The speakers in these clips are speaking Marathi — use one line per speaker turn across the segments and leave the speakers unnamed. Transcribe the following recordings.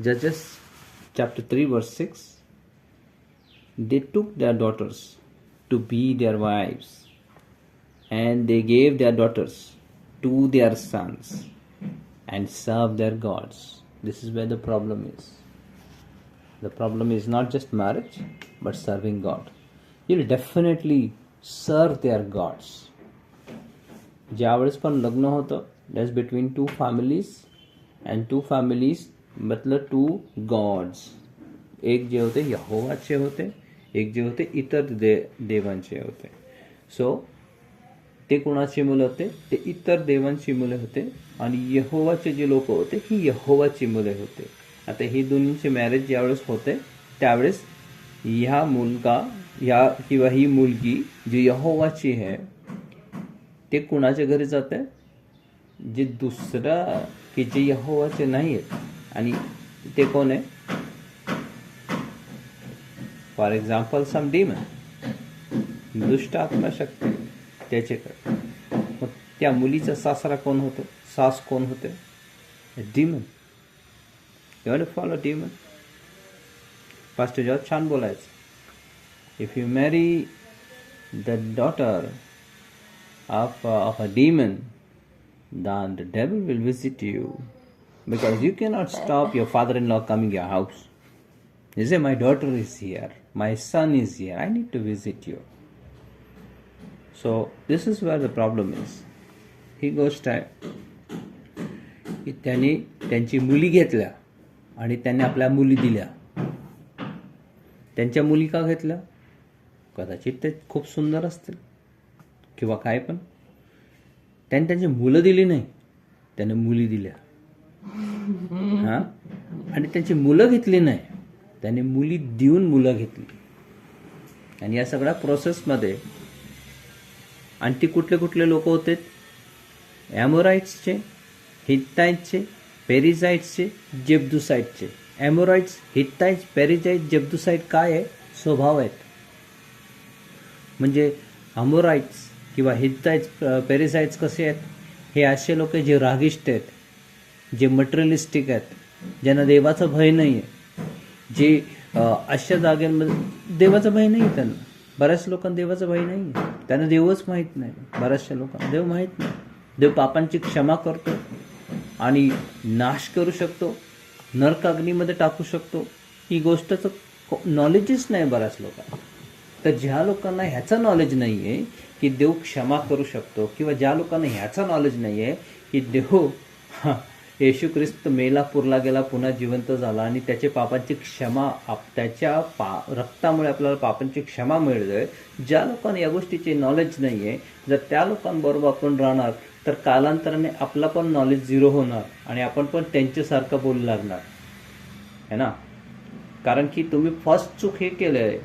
Judges chapter 3, verse 6 They took their daughters to be their wives, and they gave their daughters to their sons and served their gods. This is where the problem is. The problem is not just marriage, but serving God. You'll definitely serve their gods. ज्यावेळेस पण लग्न होतं that's between two families and two families मतलब टू गॉड्स एक जे होते यहोवाचे होते एक जे होते इतर दे देवांचे होते. सो ते कुणाची मुलं होते? ते इतर देवांची मुले होते आणि यहोवाचे जे लोक होते ही यहोवाची मुले होते. आता ही दोन्हीचे मॅरेज ज्यावेळेस होते त्यावेळेस ह्या मुलगा ह्या किंवा ही मुलगी जी यहोवाची आहे ते कुणाच्या घरी जाते? जे दुसरा की जे यहोवाचे नाही आहेत आणि ते कोण आहे? फॉर एक्झाम्पल सम डीम दुष्ट आत्मशक्ती. त्याच्याकडे. मग त्या मुलीचा सासरा कोण होतो? सास कोण होते? Demon you follow demon fast job छान बोलायचं. If you marry the daughter of of a demon then the devil will visit you. Because you cannot stop your father in law coming your house. You say, My daughter is here, my son is here, I need to visit you. So, this is where the problem is. ही गोष्ट आहे की त्यांनी त्यांची मुली घेतल्या आणि त्यांनी आपल्या मुली दिल्या त्यांच्या मुली का घेतल्या कदाचित ते खूप सुंदर असतील किंवा काय पण त्यांनी त्यांची मुलं दिली नाही त्याने मुली दिल्या हा? आणि त्यांची मुलं घेतली नाही. त्याने मुली देऊन मुलं घेतली. आणि या सगळ्या प्रोसेसमध्ये आणि ती कुठले कुठले लोक होते? ॲमोराईट्सचे हिट्टाईटचे पेरिझाईट्सचे जेब्दुसाईटचे ॲमोराईट्स हिट्टाईट्स पेरिझाईट जेब्दुसाईट काय आहे? स्वभाव आहेत. म्हणजे अमोराईट्स किंवा हिट्टाईट्स पेरिसाईट्स uh, कसे आहेत? हे असे लोक जे रागिष्ट आहेत. जे मटेरियलिस्टिक आहेत ज्यांना देवाचं भय नाही आहे जे अशा जागांमध्ये देवाचं भय नाही आहे त्यांना. बऱ्याच लोकांना देवाचं भय नाही आहे त्यांना देवच माहीत नाही. बऱ्याचशा लोकांना देव माहीत नाही. देव पापांची क्षमा करतो आणि नाश करू शकतो नरक अग्नीमध्ये टाकू शकतो. ही गोष्टचं नॉलेजच नाही बऱ्याच लोकांना. तर ज्या लोकांना ह्याचं नॉलेज नाही आहे की देव क्षमा करू शकतो किंवा ज्या लोकांना ह्याचं नॉलेज नाही आहे की देव येशू ख्रिस्त मेला पुरला गेला पुन्हा जिवंत झाला आणि त्याचे पापांची क्षमा आप त्याच्या पा रक्तामुळे आपल्याला पापांची क्षमा मिळते ज्या लोकांना या गोष्टीचे नॉलेज नाही आहे जर त्या लोकांबरोबर आपण राहणार तर कालांतराने आपला पण नॉलेज झिरो होणार आणि आपण पण त्यांच्यासारखं बोलू लागणार. है ना? कारण की तुम्ही फर्स्ट चूक हे केलं आहे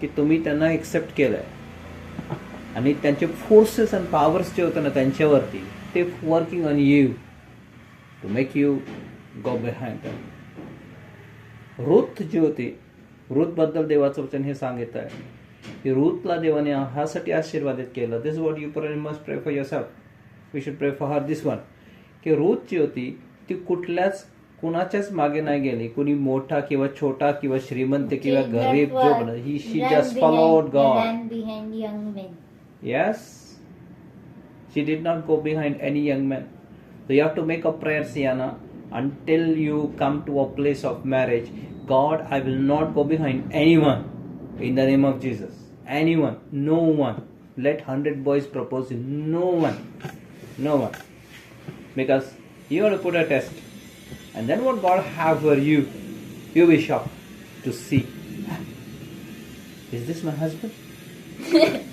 की तुम्ही त्यांना एक्सेप्ट केलं आहे आणि त्यांचे फोर्सेस आणि पॉवर्स जे होते ना त्यांच्यावरती ते working on you to make you go behind Ruth ji होती रुथबद्दल देवाचं वचन हे सांगित आहे की रुथला देवाने ह्यासाठी आशीर्वादित केलं this what you pray must pray for your we should pray for her this one की रुथ जी होती ती कुठल्याच कुणाच्याच मागे नाही गेली कुणी मोठा किंवा छोटा किंवा श्रीमंत किंवा गरीब जो? बना ही
she
just
behind-
followed God
ran behind young men.
Yes. She did not go So you have to make a prayer, Sienna, until you come to a place of marriage. God, I will not go behind anyone in the name of Jesus. Anyone, no one. Let hundred boys propose you. No one. No one. Because you have to put a test. And then what God have for you, you'll be shocked to see. Is this my husband?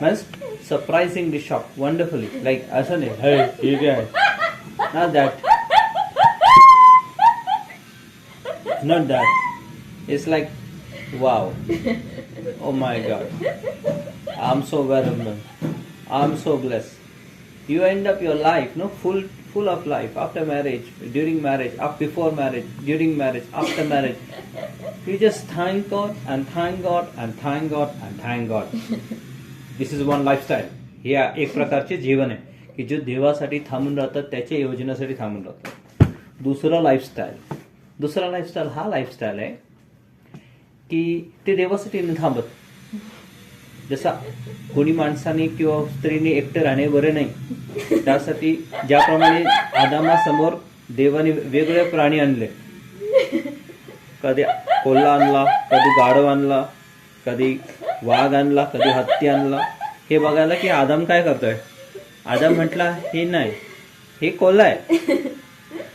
Means surprisingly shocked wonderfully. Like, isn't? Hey, you guys. Not that. Not that. It's like, wow. Oh my god. I'm so well I'm so blessed. You end up your life, no, full full of life after marriage, during marriage, up before marriage, during marriage, after marriage. You just thank God and thank God and thank God and thank God. This is one lifestyle हे एक प्रकारचे जीवन आहे की जे देवासाठी थांबून राहतात त्याच्या योजनेसाठी थांबून राहतात. दुसरा लाईफस्टाईल दुसरा लाईफस्टाईल हा लाईफस्टाईल आहे की ते देवासाठी नाही थांबत. जसा कोणी माणसाने किंवा स्त्रीने एकटं राहणे बरे नाही त्यासाठी ज्याप्रमाणे आदामासमोर देवाने वेगवेगळे प्राणी आणले. कधी कोल्हा आणला कधी गाढव आणला कधी वाघ आणला कधी हत्ती आणला. हे बघायला की आदाम काय करतोय? आदम म्हटला हे नाही हे कोला आहे.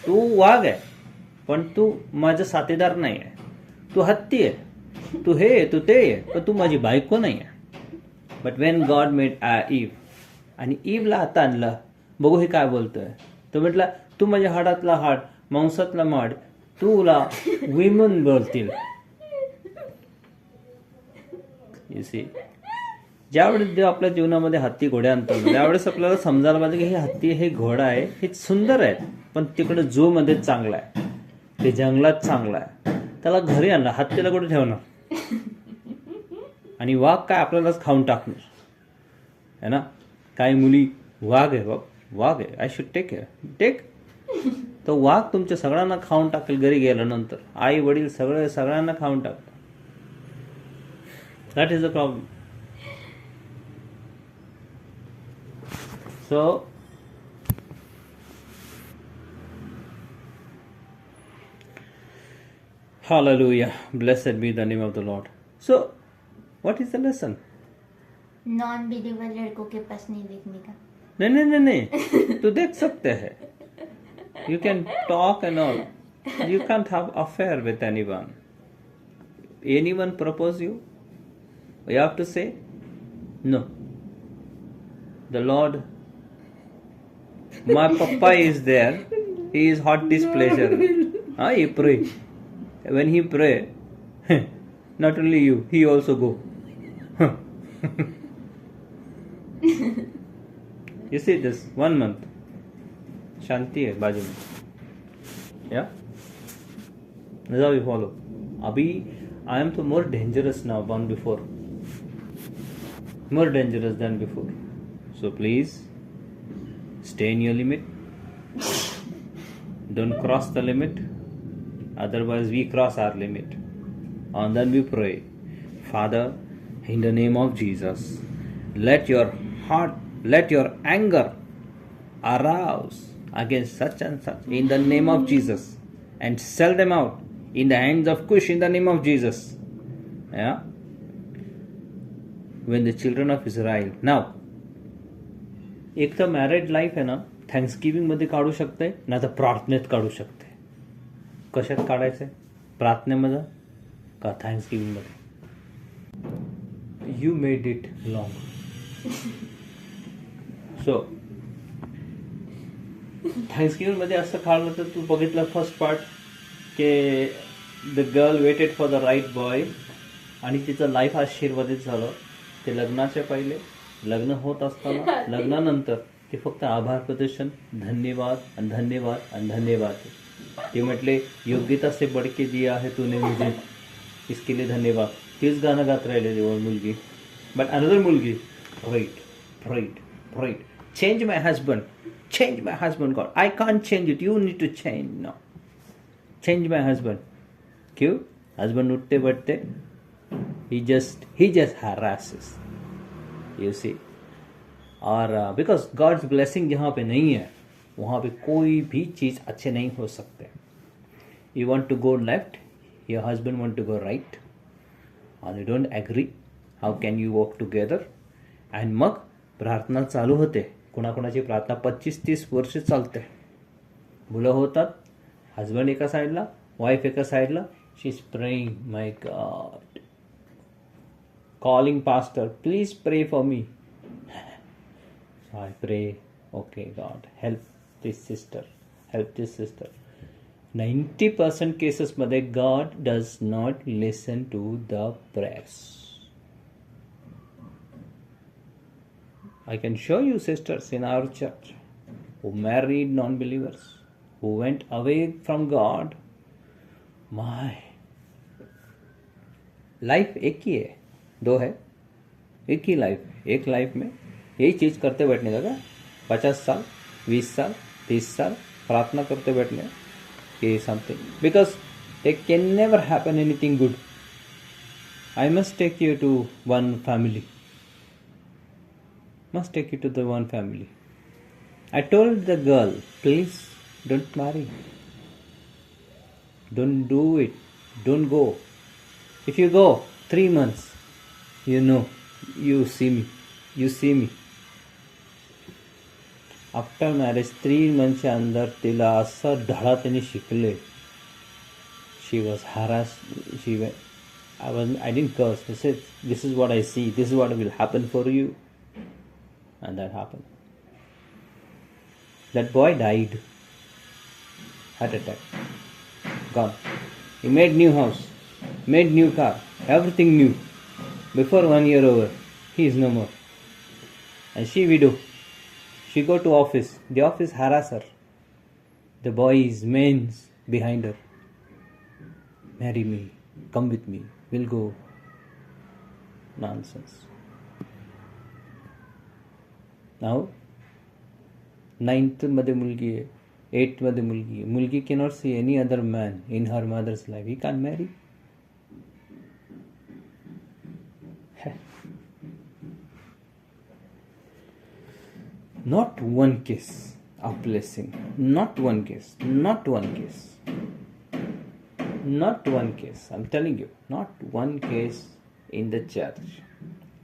तू वाघ आहे पण तू माझा साथीदार नाही आहे. तू हत्ती आहे. तू हे तू ते पण तू माझी बायको नाही आहे. But when God made Eve आणि ईवला आता आणलं बघू हे काय बोलतोय. तो म्हटला तू माझ्या हाडातला हाड मांसातला माड तुला विमन बोलतील. You ज्यावेळेस देव आपल्या जीवनामध्ये हत्ती घोडे आणतो त्यावेळेस आपल्याला समजायला पाहिजे की हे हत्ती हे घोडा आहे हे सुंदर आहे पण तिकडे जू मध्ये चांगला आहे. ते जंगलात चांगला आहे. त्याला घरी आणणार हत्तीला कुठे ठेवणार? आणि वाघ काय आपल्यालाच खाऊन टाकणार? है ना? काही मुली वाघ आहे बाप वाघ आहे. I should take care take तो वाघ तुमच्या सगळ्यांना खाऊन टाकेल घरी गेल्यानंतर. आई वडील सगळे सगळ्यांना खाऊन टाकतात. That is the problem so Hallelujah. Blessed be the name of the Lord. So, what is the lesson?
Non believer लड़कों के पास नहीं देखने का
नहीं नहीं नहीं नहीं तू देख सकते हैं you can talk and all you can't have affair with anyone anyone propose you you have to say no the Lord my papa is there he is hot displeasure ah he pray when he pray not only you he also go you see this one month शांति है बाजू में या now we follow अभी I am तो more dangerous now than before more dangerous than before. So please stay in your limit. Don't cross the limit. Otherwise we cross our limit. And then we pray. Father in the name of jesus let your heart let your anger arouse against such and such in the name of jesus and sell them out in the hands of kush in the name of jesus. Yeah when the children of israel. Now एक तर मॅरिड लाईफ आहे ना थँक्सगिविंगमध्ये काढू शकते ना तर प्रार्थनेत काढू शकते. कशात काढायचं आहे प्रार्थनेमध्ये का थँक्सगिविंगमध्ये you made it long so थँक्सगिविंगमध्ये असं काढलं तर तू बघितलं first part K the girl waited for the right boy आणि तिचं लाईफ आशीर्वादित झालं. ते लग्नाच्या पहिले लग्न होत असताना लग्नानंतर ते फक्त आभार प्रदर्शन धन्यवाद आणि धन्यवाद आणि धन्यवाद. ते म्हटले योग्यता से बडके दिया आहे तूने मुझे. इसके लिए धन्यवाद. तेच गाणं गात राहिले देवा मुलगी. बट अनदर मुलगी right right right change my husband change my husband God I can't change it you need to change no change my husband क्यों? हजबंड उठते बैठते he just he just harasses. You see और बिकॉज गॉड्स ब्लेसिंग जहाँ पे नहीं है वहाँ पे कोई भी चीज़ अच्छे नहीं हो सकते। You want to go left your husband want to go right आणि you don't agree how can you work together and मग प्रार्थना चालू होते कोणाकोणाची प्रार्थना पच्चीस तीस वर्ष चालते. मुलं होतात हजबंड एका साईडला वाईफ एका साईडला she is praying my God calling pastor please pray for me so i pray okay god help this sister help this sister 90% cases मध्ये god does not listen to the prayers i can show you sisters in our church who married non-believers who went away from god my life एक ही है दो है, एक ही लाइफ एक लाइफ में यही चीज़ करते बैठने लगा पचास साल, बीस साल, तीस साल प्रार्थना करते बैठने कि something because they can never happen anything good I must take you to one family must take you to the one family I told the girl please don't marry don't do it don't go if you go three months you know, you see me. You see me. After marriage three मंथच्या अंदर तिला असं धडा त्यांनी शिकले she was harass she I was I didn't curse this is this is what I see this is what will happen for you and that happen that boy died heart attack gone he made new house made new car everything new before one year over he is no more and she widow she go to office the office harass her the boys men's behind her marry me come with me we'll go nonsense now ninth मध्ये मुलगी आहे एट मध्ये मुलगी आहे मुलगी cannot see any other man in her mother's life he can marry not one case of blessing not one case not one case not one case i'm telling you not one case in the church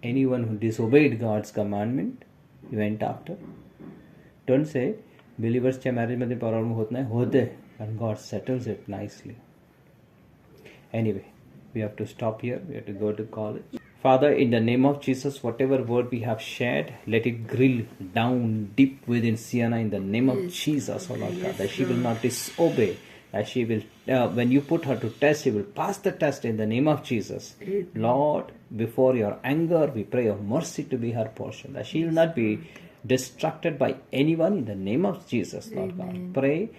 anyone who disobeyed god's commandment he went after don't say believers मॅरेजमध्ये problem होत नाही होते and god settles it nicely Anyway, we have to stop here. We have to go to college. Father, in the name of Jesus, whatever word we have shared, let it grill down deep within Sienna in the name of Jesus, oh Lord God, that she will not disobey. That she will, uh, when you put her to test, she will pass the test in the name of Jesus. Lord, before your anger, we pray your mercy to be her portion. That she will not be distracted by anyone in the name of Jesus, Lord God. Pray